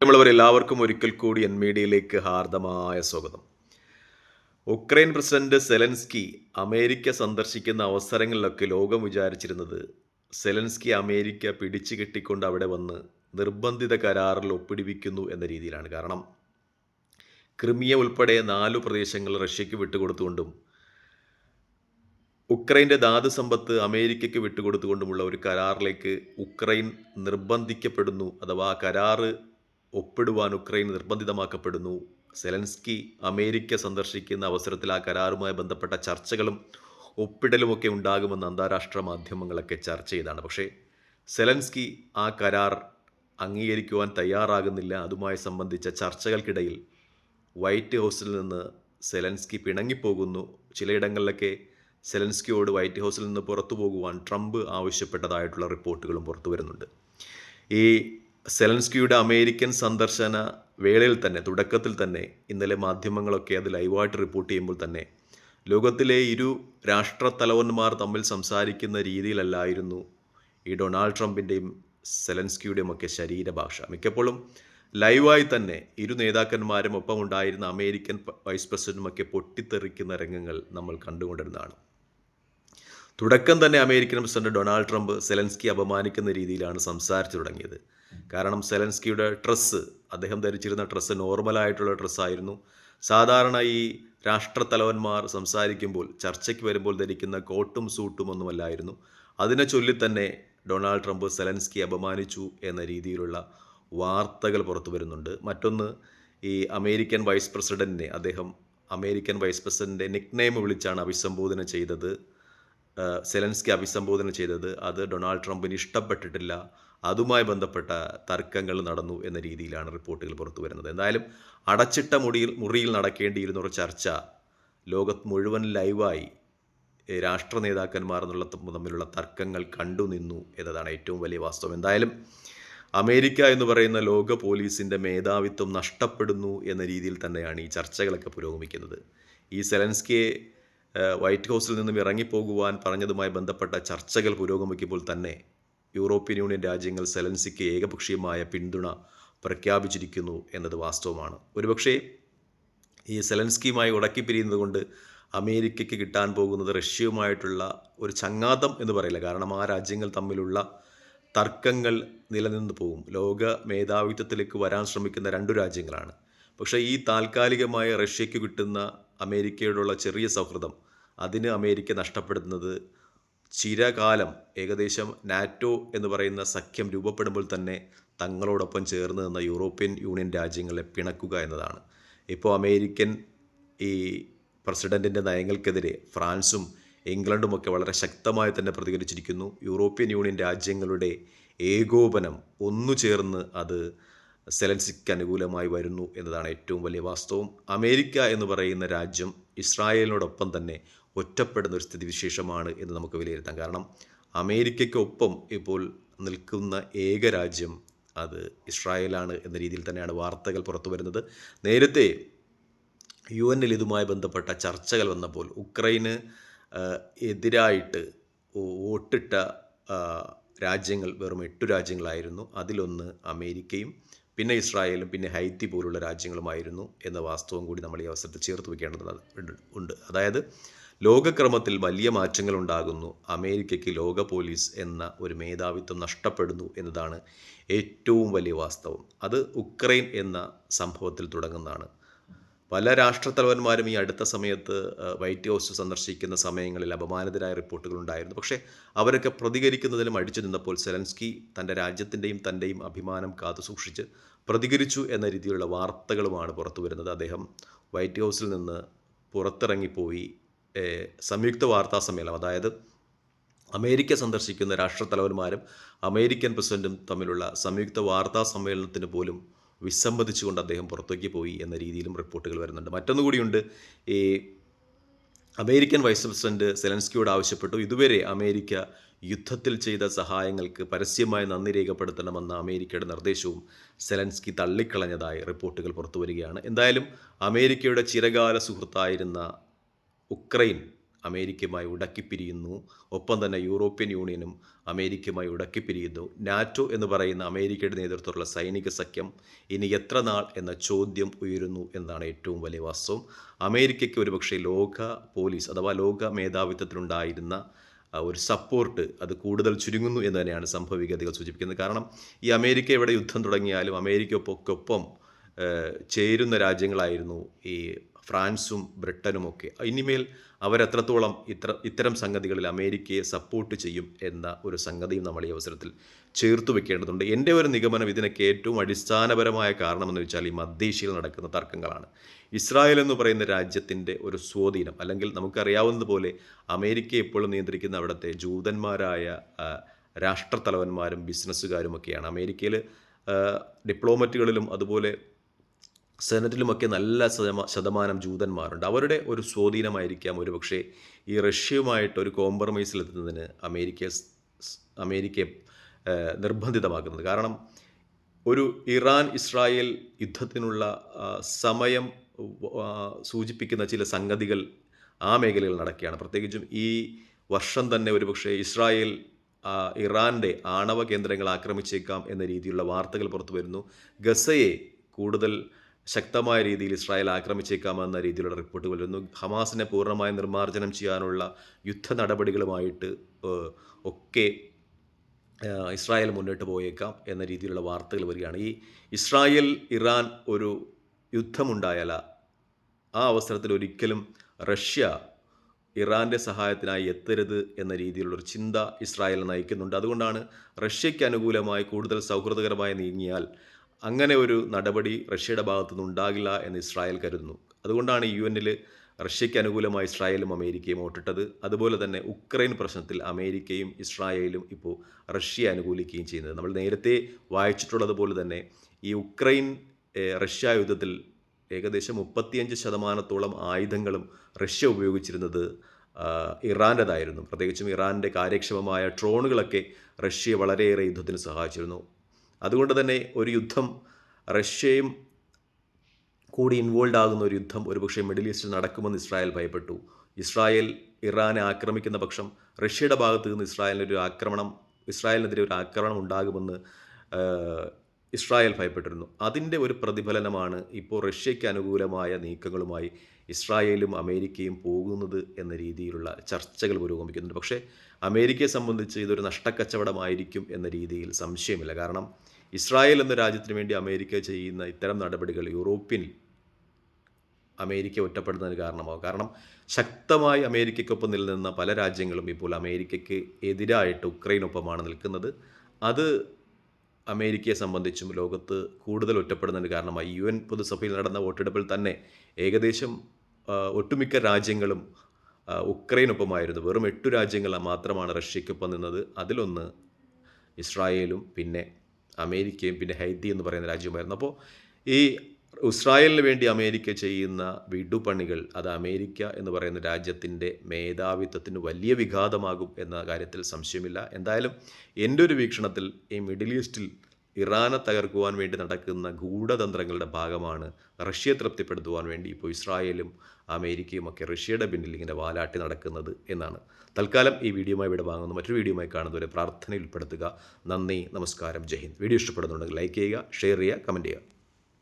എല്ലാവർക്കും ഒരിക്കൽ കൂടി എൻ മീഡിയയിലേക്ക് ഹാർദമായ സ്വാഗതം. ഉക്രൈൻ പ്രസിഡന്റ് സെലൻസ്കി അമേരിക്ക സന്ദർശിക്കുന്ന അവസരങ്ങളിലൊക്കെ ലോകം വിചാരിച്ചിരുന്നത് സെലൻസ്കി അമേരിക്ക പിടിച്ചു കെട്ടിക്കൊണ്ട് അവിടെ വന്ന് നിർബന്ധിത കരാറിൽ ഒപ്പിടിവിക്കുന്നു എന്ന രീതിയിലാണ് കാരണം. ക്രിമിയ ഉൾപ്പെടെ നാലു പ്രദേശങ്ങൾ റഷ്യക്ക് വിട്ടുകൊടുത്തുകൊണ്ടും ഉക്രൈന്റെ ധാതു സമ്പത്ത് അമേരിക്കയ്ക്ക് വിട്ടുകൊടുത്തുകൊണ്ടുമുള്ള ഒരു കരാറിലേക്ക് ഉക്രൈൻ നിർബന്ധിക്കപ്പെടുന്നു അഥവാ കരാറ് ഒപ്പിടുവാൻ ഉക്രൈൻ നിർബന്ധിതമാക്കപ്പെടുന്നു. സെലൻസ്കി അമേരിക്ക സന്ദർശിക്കുന്ന അവസരത്തിൽ ആ കരാറുമായി ബന്ധപ്പെട്ട ചർച്ചകളും ഒപ്പിടലുമൊക്കെ ഉണ്ടാകുമെന്ന് അന്താരാഷ്ട്ര മാധ്യമങ്ങളൊക്കെ ചർച്ച ചെയ്താണ്. പക്ഷേ സെലൻസ്കി ആ കരാർ അംഗീകരിക്കുവാൻ തയ്യാറാകുന്നില്ല. അതുമായി സംബന്ധിച്ച ചർച്ചകൾക്കിടയിൽ വൈറ്റ് ഹൗസിൽ നിന്ന് സെലൻസ്കി പിണങ്ങിപ്പോകുന്നു. ചിലയിടങ്ങളിലൊക്കെ സെലൻസ്കിയോട് വൈറ്റ് ഹൗസിൽ നിന്ന് പുറത്തു പോകുവാൻ ട്രംപ് ആവശ്യപ്പെട്ടതായിട്ടുള്ള റിപ്പോർട്ടുകളും പുറത്തു വരുന്നുണ്ട് ഈ സെലൻസ്കിയുടെ അമേരിക്കൻ സന്ദർശന വേളയിൽ തന്നെ തുടക്കത്തിൽ തന്നെ ഇന്നലെ മാധ്യമങ്ങളൊക്കെ അത് ലൈവായിട്ട് റിപ്പോർട്ട് ചെയ്യുമ്പോൾ തന്നെ ലോകത്തിലെ ഇരു രാഷ്ട്രത്തലവന്മാർ തമ്മിൽ സംസാരിക്കുന്ന രീതിയിലല്ലായിരുന്നു ഈ ഡൊണാൾഡ് ട്രംപിന്റെയും സെലൻസ്കിയുടെയും ഒക്കെ ശരീരഭാഷ. മിക്കപ്പോഴും ലൈവായി തന്നെ ഇരു നേതാക്കന്മാരും ഒപ്പം ഉണ്ടായിരുന്ന അമേരിക്കൻ വൈസ് പ്രസിഡന്റുമൊക്കെ പൊട്ടിത്തെറിക്കുന്ന രംഗങ്ങൾ നമ്മൾ കണ്ടുകൊണ്ടിരുന്നതാണ്. തുടക്കം തന്നെ American president Donald Trump Zelensky അപമാനിക്കുന്ന രീതിയിലാണ് സംസാരിച്ചു തുടങ്ങിയത്. കാരണം സെലൻസ്കിയുടെ ഡ്രസ്സ് അദ്ദേഹം ധരിച്ചിരുന്ന ഡ്രസ്സ് നോർമലായിട്ടുള്ള ഡ്രസ്സായിരുന്നു. സാധാരണ ഈ രാഷ്ട്രത്തലവന്മാർ സംസാരിക്കുമ്പോൾ ചർച്ചയ്ക്ക് വരുമ്പോൾ ധരിക്കുന്ന കോട്ടും സൂട്ടും ഒന്നുമല്ലായിരുന്നു. അതിനെ ചൊല്ലി തന്നെ ഡൊണാൾഡ് ട്രംപ് സെലൻസ്കി അപമാനിച്ചു എന്ന രീതിയിലുള്ള വാർത്തകൾ പുറത്തു വരുന്നുണ്ട്. മറ്റൊന്ന് ഈ അമേരിക്കൻ വൈസ് പ്രസിഡന്റിനെ അദ്ദേഹം അമേരിക്കൻ വൈസ് പ്രസിഡന്റിന്റെ നിക്നെയിം വിളിച്ചാണ് അഭിസംബോധന ചെയ്തത്. സെലൻസ്കി അഭിസംബോധന ചെയ്തത് അത് ഡൊണാൾഡ് ട്രംപിന് ഇഷ്ടപ്പെട്ടിട്ടില്ല. അതുമായി ബന്ധപ്പെട്ട തർക്കങ്ങൾ നടന്നു എന്ന രീതിയിലാണ് റിപ്പോർട്ടുകൾ പുറത്തു വരുന്നത്. എന്തായാലും അടച്ചിട്ട മുറിയിൽ മുറിയിൽ നടക്കേണ്ടിയിരുന്ന ഒരു ചർച്ച ലോകത്ത് മുഴുവൻ ലൈവായി രാഷ്ട്ര നേതാക്കന്മാർ എന്നുള്ള തമ്മിലുള്ള തർക്കങ്ങൾ കണ്ടു നിന്നു എന്നതാണ് ഏറ്റവും വലിയ വാസ്തവം. എന്തായാലും അമേരിക്ക എന്ന് പറയുന്ന ലോക പോലീസിന്റെ മേധാവിത്വം നഷ്ടപ്പെടുന്നു എന്ന രീതിയിൽ തന്നെയാണ് ഈ ചർച്ചകളൊക്കെ പുരോഗമിക്കുന്നത്. ഈ സെലൻസ്കിയെ വൈറ്റ് ഹൗസിൽ നിന്നും ഇറങ്ങിപ്പോകുവാൻ പറഞ്ഞതുമായി ബന്ധപ്പെട്ട ചർച്ചകൾ പുരോഗമിക്കുമ്പോൾ തന്നെ യൂറോപ്യൻ യൂണിയൻ രാജ്യങ്ങൾ സെലൻസിക്ക് ഏകപക്ഷീയമായ പിന്തുണ പ്രഖ്യാപിച്ചിരിക്കുന്നു എന്നത് വാസ്തവമാണ്. ഒരുപക്ഷേ ഈ സെലൻസ്കിയുമായി ഉടക്കി പിരിയുന്നതുകൊണ്ട് അമേരിക്കയ്ക്ക് കിട്ടാൻ പോകുന്നത് റഷ്യയുമായിട്ടുള്ള ഒരു ചങ്ങാതം എന്ന് പറയില്ല. കാരണം ആ രാജ്യങ്ങൾ തമ്മിലുള്ള തർക്കങ്ങൾ നിലനിന്ന് പോകും. ലോക മേധാവിത്വത്തിലേക്ക് വരാൻ ശ്രമിക്കുന്ന രണ്ടു രാജ്യങ്ങളാണ്. പക്ഷേ ഈ താൽക്കാലികമായ റഷ്യയ്ക്ക് കിട്ടുന്ന അമേരിക്കയോടുള്ള ചെറിയ സൗഹൃദം അതിന് അമേരിക്ക നഷ്ടപ്പെടുന്നത്. ചിരകാലം ഏകദേശം നാറ്റോ എന്ന് പറയുന്ന സഖ്യം രൂപപ്പെടുമ്പോൾ തന്നെ തങ്ങളോടൊപ്പം ചേർന്ന് നിന്ന യൂറോപ്യൻ യൂണിയൻ രാജ്യങ്ങളെ പിണക്കുക എന്നതാണ്. ഇപ്പോൾ അമേരിക്കൻ ഈ പ്രസിഡന്റിന്റെ നയങ്ങൾക്കെതിരെ ഫ്രാൻസും ഇംഗ്ലണ്ടുമൊക്കെ വളരെ ശക്തമായി തന്നെ പ്രതികരിച്ചിരിക്കുന്നു. യൂറോപ്യൻ യൂണിയൻ രാജ്യങ്ങളുടെ ഏകോപനം ഒന്നു ചേർന്ന് അത് സെലൻസിക്ക് അനുകൂലമായി വരുന്നു എന്നതാണ് ഏറ്റവും വലിയ വാസ്തവം. അമേരിക്ക എന്ന് പറയുന്ന രാജ്യം ഇസ്രായേലിനോടൊപ്പം തന്നെ ഒറ്റപ്പെടുന്ന ഒരു സ്ഥിതിവിശേഷമാണ് എന്ന് നമുക്ക് വിലയിരുത്താം. കാരണം അമേരിക്കയ്ക്കൊപ്പം ഇപ്പോൾ നിൽക്കുന്ന ഏക രാജ്യം അത് ഇസ്രായേലാണ് എന്ന രീതിയിൽ തന്നെയാണ് വാർത്തകൾ പുറത്തു വരുന്നത്. നേരത്തെ യു എന്നിൽ ഇതുമായി ബന്ധപ്പെട്ട ചർച്ചകൾ വന്നപ്പോൾ ഉക്രൈന് എതിരായിട്ട് വോട്ടിട്ട രാജ്യങ്ങൾ വെറും എട്ടു രാജ്യങ്ങളായിരുന്നു. അതിലൊന്ന് അമേരിക്കയും പിന്നെ ഇസ്രായേലും പിന്നെ ഹൈത്തി പോലുള്ള രാജ്യങ്ങളുമായിരുന്നു എന്ന വാസ്തവം കൂടി നമ്മൾ ഈ അവസരത്തിൽ ചേർത്ത് വെക്കേണ്ടത് ഉണ്ട്- അതായത് ലോകക്രമത്തിൽ വലിയ മാറ്റങ്ങൾ ഉണ്ടാകുന്നു അമേരിക്കയ്ക്ക് ലോക പോലീസ് എന്ന ഒരു മേധാവിത്വം നഷ്ടപ്പെടുന്നു എന്നതാണ് ഏറ്റവും വലിയ വാസ്തവം. അത് ഉക്രൈൻ എന്ന സംഭവത്തിൽ തുടങ്ങുന്നതാണ്. പല രാഷ്ട്രത്തലവന്മാരും ഈ അടുത്ത സമയത്ത് വൈറ്റ് ഹൗസ് സന്ദർശിക്കുന്ന സമയങ്ങളിൽ അപമാനിതരായ റിപ്പോർട്ടുകൾ ഉണ്ടായിരുന്നു. പക്ഷേ അവരൊക്കെ പ്രതികരിക്കുന്നതിലും അടിച്ചു നിന്നപ്പോൾ സെലൻസ്കി തന്റെ രാജ്യത്തിന്റെയും തന്റെയും അഭിമാനം കാത്തുസൂക്ഷിച്ച് പ്രതികരിച്ചു എന്ന രീതിയിലുള്ള വാർത്തകളുമാണ് പുറത്തു വരുന്നത്. അദ്ദേഹം വൈറ്റ് ഹൗസിൽ നിന്ന് പുറത്തിറങ്ങിപ്പോയി സംയുക്ത വാർത്താ സമ്മേളനം. അതായത് അമേരിക്ക സന്ദർശിക്കുന്ന രാഷ്ട്രത്തലവന്മാരും അമേരിക്കൻ പ്രസിഡന്റും തമ്മിലുള്ള സംയുക്ത വാർത്താ സമ്മേളനത്തിന് പോലും വിസമ്മതിച്ചുകൊണ്ട് അദ്ദേഹം പുറത്തേക്ക് പോയി എന്ന രീതിയിലും റിപ്പോർട്ടുകൾ വരുന്നുണ്ട്. മറ്റൊന്നു കൂടിയുണ്ട് ഈ അമേരിക്കൻ വൈസ് പ്രസിഡന്റ് സെലൻസ്കിയോട് ആവശ്യപ്പെട്ടു. ഇതുവരെ അമേരിക്ക യുദ്ധത്തിൽ ചെയ്ത സഹായങ്ങൾക്ക് പരസ്യമായി നന്ദി രേഖപ്പെടുത്തണമെന്ന അമേരിക്കയുടെ നിർദ്ദേശവും സെലൻസ്കി തള്ളിക്കളഞ്ഞതായി റിപ്പോർട്ടുകൾ പുറത്തു വരികയാണ് എന്തായാലും അമേരിക്കയുടെ ചിരകാല സുഹൃത്തായിരുന്ന ഉക്രൈൻ അമേരിക്കയുമായി ഉടക്കിപ്പിരിയുന്നു. ഒപ്പം തന്നെ യൂറോപ്യൻ യൂണിയനും അമേരിക്കയുമായി ഉടക്കിപ്പിരിയുന്നു. നാറ്റോ എന്ന് പറയുന്ന അമേരിക്കയുടെ നേതൃത്വത്തിലുള്ള സൈനിക സഖ്യം ഇനി എത്ര നാൾ എന്ന ചോദ്യം ഉയരുന്നു എന്നതാണ് ഏറ്റവും വലിയ വാസ്തവം. അമേരിക്കയ്ക്ക് ഒരുപക്ഷെ ലോക പോലീസ് അഥവാ ലോക മേധാവിത്വത്തിലുണ്ടായിരുന്ന ഒരു സപ്പോർട്ട് അത് കൂടുതൽ ചുരുങ്ങുന്നു എന്ന് തന്നെയാണ് സംഭവവിഗതികൾ സൂചിപ്പിക്കുന്നത്. കാരണം ഈ അമേരിക്ക എവിടെ യുദ്ധം തുടങ്ങിയാലും അമേരിക്കയ്ക്കൊപ്പം ഏഹ്, ചേരുന്ന രാജ്യങ്ങളായിരുന്നു ഈ ഫ്രാൻസും ബ്രിട്ടനുമൊക്കെ. ഇനിമേൽ അവരെത്രത്തോളം ഇത്ര ഇത്തരം സംഗതികളിൽ അമേരിക്കയെ സപ്പോർട്ട് ചെയ്യും എന്ന ഒരു സംഗതിയും നമ്മൾ ഈ അവസരത്തിൽ ചേർത്ത് വെക്കേണ്ടതുണ്ട്. എന്റെ ഒരു നിഗമനം ഇതിനൊക്കെ ഏറ്റവും അടിസ്ഥാനപരമായ കാരണമെന്ന് വെച്ചാൽ ഈ മധ്യേഷ്യയിൽ നടക്കുന്ന തർക്കങ്ങളാണ്. ഇസ്രായേൽ എന്ന് പറയുന്ന രാജ്യത്തിന്റെ ഒരു സ്വാധീനം അല്ലെങ്കിൽ നമുക്കറിയാവുന്നതുപോലെ അമേരിക്ക എപ്പോഴും നിയന്ത്രിക്കുന്ന അവിടുത്തെ ജൂതന്മാരായ രാഷ്ട്രത്തലവന്മാരും ബിസിനസ്സുകാരും ഒക്കെയാണ്. അമേരിക്കയിൽ ഡിപ്ലോമറ്റുകളിലും അതുപോലെ സെനറ്റിലുമൊക്കെ നല്ല ശതമാ- ശതമാനം ജൂതന്മാരുണ്ട്. അവരുടെ ഒരു സ്വാധീനമായിരിക്കാം ഒരു പക്ഷേ ഈ റഷ്യയുമായിട്ട് ഒരു കോംപ്രമൈസിലെത്തുന്നതിന് അമേരിക്ക അമേരിക്കയെ നിർബന്ധിതമാക്കുന്നത്. കാരണം ഒരു ഇറാൻ ഇസ്രായേൽ യുദ്ധത്തിനുള്ള സമയം സൂചിപ്പിക്കുന്ന ചില സംഗതികൾ ആ മേഖലയിൽ നടക്കുകയാണ്. പ്രത്യേകിച്ചും ഈ വർഷം തന്നെ ഒരുപക്ഷെ ഇസ്രായേൽ ഇറാന്റെ ആണവ കേന്ദ്രങ്ങൾ ആക്രമിച്ചേക്കാം എന്ന രീതിയിലുള്ള വാർത്തകൾ പുറത്തു വരുന്നു. ഗസയെ കൂടുതൽ ശക്തമായ രീതിയിൽ ഇസ്രായേൽ ആക്രമിച്ചേക്കാമെന്ന രീതിയിലുള്ള റിപ്പോർട്ടുകൾ വരുന്നു ഹമാസിനെ പൂർണമായി നിർമ്മാർജനം ചെയ്യാനുള്ള യുദ്ധ നടപടികളുമായിട്ട് ഒക്കെ ഇസ്രായേൽ മുന്നോട്ട് പോയേക്കാം എന്ന രീതിയിലുള്ള വാർത്തകൾ വരികയാണ്. ഈ ഇസ്രായേൽ ഇറാൻ ഒരു യുദ്ധമുണ്ടായാല ആ അവസരത്തിൽ ഒരിക്കലും റഷ്യ ഇറാന്റെ സഹായത്തിനായി എത്തരുത് എന്ന രീതിയിലുള്ളൊരു ചിന്ത ഇസ്രായേൽ നയിക്കുന്നുണ്ട്. അതുകൊണ്ടാണ് റഷ്യയ്ക്ക് അനുകൂലമായി കൂടുതൽ സൗഹൃദകരമായി നീങ്ങിയാൽ അങ്ങനെ ഒരു നടപടി റഷ്യയുടെ ഭാഗത്തുനിന്ന് ഉണ്ടാകില്ല എന്ന് ഇസ്രായേൽ കരുതുന്നു. അതുകൊണ്ടാണ് യു എന്നിൽ റഷ്യയ്ക്ക് അനുകൂലമായി ഇസ്രായേലും അമേരിക്കയും വോട്ടിട്ടത്. അതുപോലെ തന്നെ ഉക്രൈൻ പ്രശ്നത്തിൽ അമേരിക്കയും ഇസ്രായേലും ഇപ്പോൾ റഷ്യയെ അനുകൂലിക്കുകയും ചെയ്യുന്നത്. നമ്മൾ നേരത്തെ വായിച്ചിട്ടുള്ളതുപോലെ തന്നെ ഈ ഉക്രൈൻ റഷ്യ യുദ്ധത്തിൽ ഏകദേശം മുപ്പത്തിയഞ്ച് ശതമാനത്തോളം ആയുധങ്ങളും റഷ്യ ഉപയോഗിച്ചിരുന്നത് ഇറാന്റെതായിരുന്നു. പ്രത്യേകിച്ചും ഇറാന്റെ കാര്യക്ഷമമായ ഡ്രോണുകളൊക്കെ റഷ്യയെ വളരെയേറെ യുദ്ധത്തിന് സഹായിച്ചിരുന്നു. അതുകൊണ്ട് തന്നെ ഒരു യുദ്ധം റഷ്യയും കൂടി ഇൻവോൾവ് ആകുന്ന ഒരു യുദ്ധം ഒരുപക്ഷെ മിഡിൽ ഈസ്റ്റിൽ നടക്കുമെന്ന് ഇസ്രായേൽ ഭയപ്പെട്ടു. ഇസ്രായേൽ ഇറാനെ ആക്രമിക്കുന്ന പക്ഷം റഷ്യയുടെ ഭാഗത്ത് നിന്ന് ഇസ്രായേലിനൊരു ആക്രമണം ഇസ്രായേലിനെതിരെ ഒരു ആക്രമണം ഉണ്ടാകുമെന്ന് ഇസ്രായേൽ ഭയപ്പെട്ടിരുന്നു. അതിന്റെ ഒരു പ്രതിഫലനമാണ് ഇപ്പോൾ റഷ്യയ്ക്ക് അനുകൂലമായ നീക്കങ്ങളുമായി ഇസ്രായേലും അമേരിക്കയും പോകുന്നത് എന്ന രീതിയിലുള്ള ചർച്ചകൾ പുരോഗമിക്കുന്നുണ്ട് പക്ഷേ അമേരിക്കയെ സംബന്ധിച്ച് ഇതൊരു നഷ്ടക്കച്ചവടമായിരിക്കും എന്ന രീതിയിൽ സംശയമില്ല. കാരണം ഇസ്രായേൽ എന്ന രാജ്യത്തിന് വേണ്ടി അമേരിക്ക ചെയ്യുന്ന ഇത്തരം നടപടികൾ യൂറോപ്യൻ അമേരിക്ക ഒറ്റപ്പെടുന്നതിന് കാരണമാകും. കാരണം ശക്തമായി അമേരിക്കയ്ക്കൊപ്പം നിലനിന്ന പല രാജ്യങ്ങളും ഇപ്പോൾ അമേരിക്കയ്ക്ക് എതിരായിട്ട് ഉക്രൈനൊപ്പമാണ് നിൽക്കുന്നത്. അത് അമേരിക്കയെ സംബന്ധിച്ചും ലോകത്ത് കൂടുതൽ ഒറ്റപ്പെടുന്നതിന് കാരണമായി. യു എൻ പൊതുസഭയിൽ നടന്ന വോട്ടെടുപ്പിൽ തന്നെ ഏകദേശം ഒട്ടുമിക്ക രാജ്യങ്ങളും ഉക്രൈനൊപ്പമായിരുന്നു. വെറും എട്ടു രാജ്യങ്ങൾ മാത്രമാണ് റഷ്യയ്ക്കൊപ്പം നിന്നത്. അതിലൊന്ന് ഇസ്രായേലും പിന്നെ അമേരിക്കയും പിന്നെ ഹൈത്തി എന്ന് പറയുന്ന രാജ്യമായിരുന്നു. അപ്പോൾ ഈ ഇസ്രായേലിന് വേണ്ടി അമേരിക്ക ചെയ്യുന്ന വിടുപണികൾ അത് അമേരിക്ക എന്ന് പറയുന്ന രാജ്യത്തിന്റെ മേധാവിത്വത്തിന് വലിയ വിഘാതമാകും എന്ന കാര്യത്തിൽ സംശയമില്ല. എന്തായാലും എന്റെ ഒരു വീക്ഷണത്തിൽ ഈ മിഡിൽ ഈസ്റ്റിൽ ഇറാനെ തകർക്കുവാൻ വേണ്ടി നടക്കുന്ന ഗൂഢതന്ത്രങ്ങളുടെ ഭാഗമാണ് റഷ്യയെ തൃപ്തിപ്പെടുത്തുവാൻ വേണ്ടി ഇപ്പോൾ ഇസ്രായേലും അമേരിക്കയും ഒക്കെ റഷ്യയുടെ പിന്നിൽ ഇങ്ങനെ വാലാട്ടി നടക്കുന്നത് എന്നാണ്. തൽക്കാലം ഈ വീഡിയോയുമായി ഇവിടെ വാങ്ങുന്നു. മറ്റൊരു വീഡിയോയുമായി കാണുന്നവരെ പ്രാർത്ഥനയിൽ ഉൾപ്പെടുത്തുക. നന്ദി നമസ്കാരം ജയ് ഹിന്ദ്. വീഡിയോ ഇഷ്ടപ്പെടുന്നുണ്ടെങ്കിൽ ലൈക്ക് ചെയ്യുക ഷെയർ ചെയ്യുക കമന്റ് ചെയ്യുക.